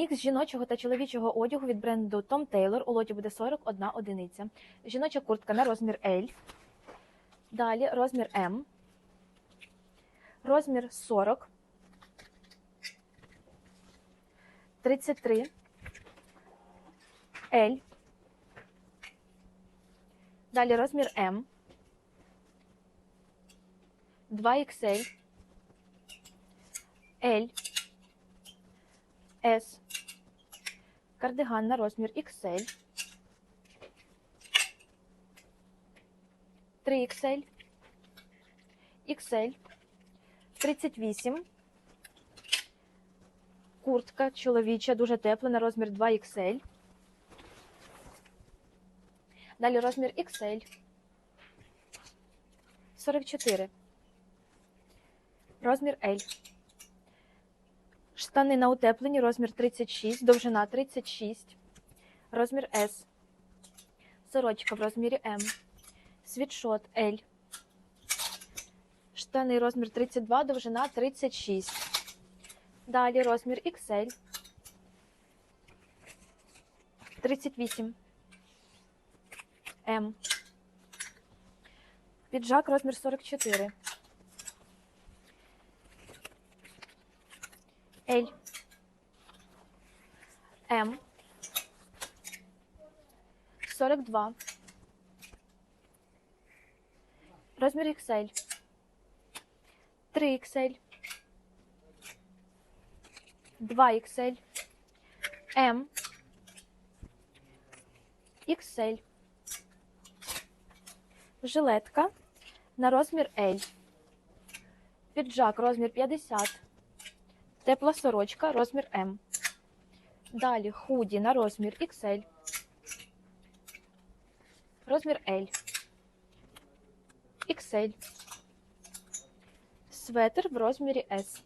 Мікс жіночого та чоловічого одягу від бренду Tom Taylor у лоті буде 41 одиниця. Жіноча куртка на розмір L. Далі розмір М. Розмір 40. 33. L. Далі розмір М. 2XL. L. S. Кардиган на розмір XL. 3XL. XL. 38. Куртка чоловіча, дуже тепла на розмір 2XL. Далі розмір XL. 44. Розмір L. Штани на утеплені, розмір 36, довжина 36, розмір S. Сорочка в розмірі М. Світшот L. Штани розмір 32, довжина 36. Далі розмір XL. 38. М. Піджак розмір 44. L. М. 42. Розмір XL. 3XL. 2XL. М. XL. Жилетка на розмір L. Піджак розмір 50. Тепла сорочка розмір М. Далі худі на розмір XL. Розмір L. XL. Светр в розмірі S.